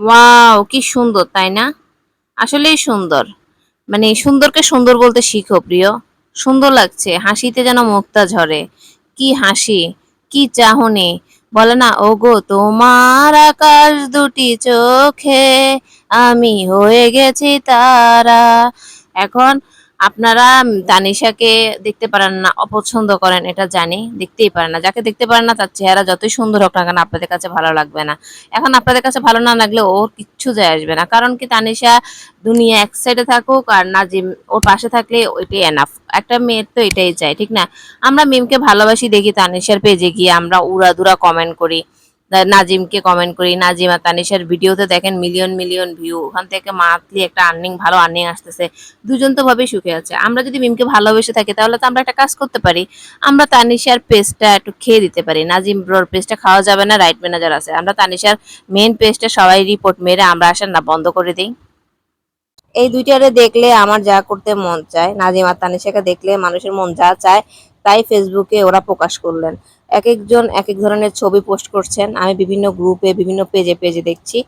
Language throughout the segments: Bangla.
ওয়াও কি সুন্দর, তাই না? আসলেই সুন্দর। মানে সুন্দরকে সুন্দর বলতে শিখো, প্রিয়। সুন্দর লাগছে, হাসিতে যেন মুক্তা ঝরে। কি হাসি, কি চাহনি। বলে না, ওগো, তোমার আকাশ দুটি চোখে আমি হয়ে গেছি তারা। এখন আপনারা তানিশাকে দেখতে পারেন না, অপছন্দ করেন, এটা জানি, দেখতেই পারেন না। যাকে দেখতে পারেন না, তার চেহারা যতই সুন্দর হোক না কেন আপনাদের কাছে ভালো লাগবে না। এখন আপনাদের কাছে ভালো না লাগলে ওর কিচ্ছু যায় আসবে না। কারণ কি তানিশা দুনিয়া এক সাইডে থাকুক আর না নাজিম ওর পাশে থাকলে ওইটাই এনাফ একটা মেয়ের তো এটাই চাই, ঠিক না? আমরা মিমকে ভালোবাসি দেখি তানিশার পেজে গিয়ে আমরা উড়াদুরা কমেন্ট করি। নাজিমকে কমেন্ট করি। নাজিম আর তানিশার ভিডিওতে দেখেন মিলিয়ন মিলিয়ন ভিউ ওখান থেকে মান্থলি একটা আর্নিং ভালো আর্নিং আসতেছে। দুজন তো ভাবে সুখে আছে। আমরা যদি মিমকে ভালোবেসে থাকি, তাহলে তো আমরা একটা কাজ করতে পারি। আমরা তানিশার পেস্টটা একটু খেয়ে দিতে পারি। নাজিম ব্রোর পেস্টটা খাওয়া যাবে না রাইট ম্যানেজার আছে। আমরা তানিশার মেন পেস্টটা সবাই রিপোর্ট মেরে আমরা আসেন না, বন্ধ করে দিই। এই দুইটারে দেখলে আমার যা করতে মন চায়, নাজিম আর তানিশাকে দেখলে মানুষের মন যা চায় তাই ফেসবুকে ওরা প্রকাশ করলেন। এক একজন এক এক ধরনের ছবি পোস্ট করছেন। আমি বিভিন্ন গ্রুপে বিভিন্ন পেজে পেজে দেখছি।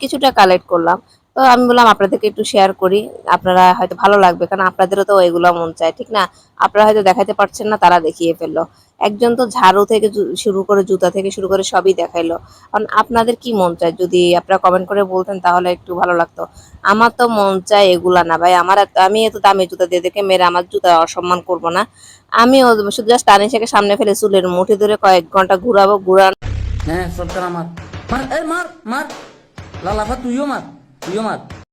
কিছুটা কালেক্ট করলাম। তো আমি বললাম, আপনাদেরকে একটু শেয়ার করি। আপনারা হয়তো ভালো লাগবে, কারণ আপনাদেরও তো এগুলো মন চায়, ঠিক না? আপনারা হয়তো দেখাতে পারছেন না, তারা দেখিয়ে ফেলল। একজন তো ঝাড়ু থেকে শুরু করে জুতা থেকে শুরু করে সবই দেখাইলো। কারণ আপনাদের কি মন চায়? যদি আপনারা কমেন্ট করে বলতেন, তাহলে একটু ভালো লাগতো। আমার তো মন চায় এগুলা না, ভাই। আমার আমি এত দামি জুতা দিয়ে দেখে মেরে আমার জুতা অসম্মান করব না। আমি শুধু জাস্ট টানি তানিশাকে সামনে ফেলে চুলের মুঠি ধরে কয়েক ঘণ্টা ঘুরাবো ঘুরা হ্যাঁ সরকার আমার। মার মার মার। লালাফা, তুইও মার। তুইও মার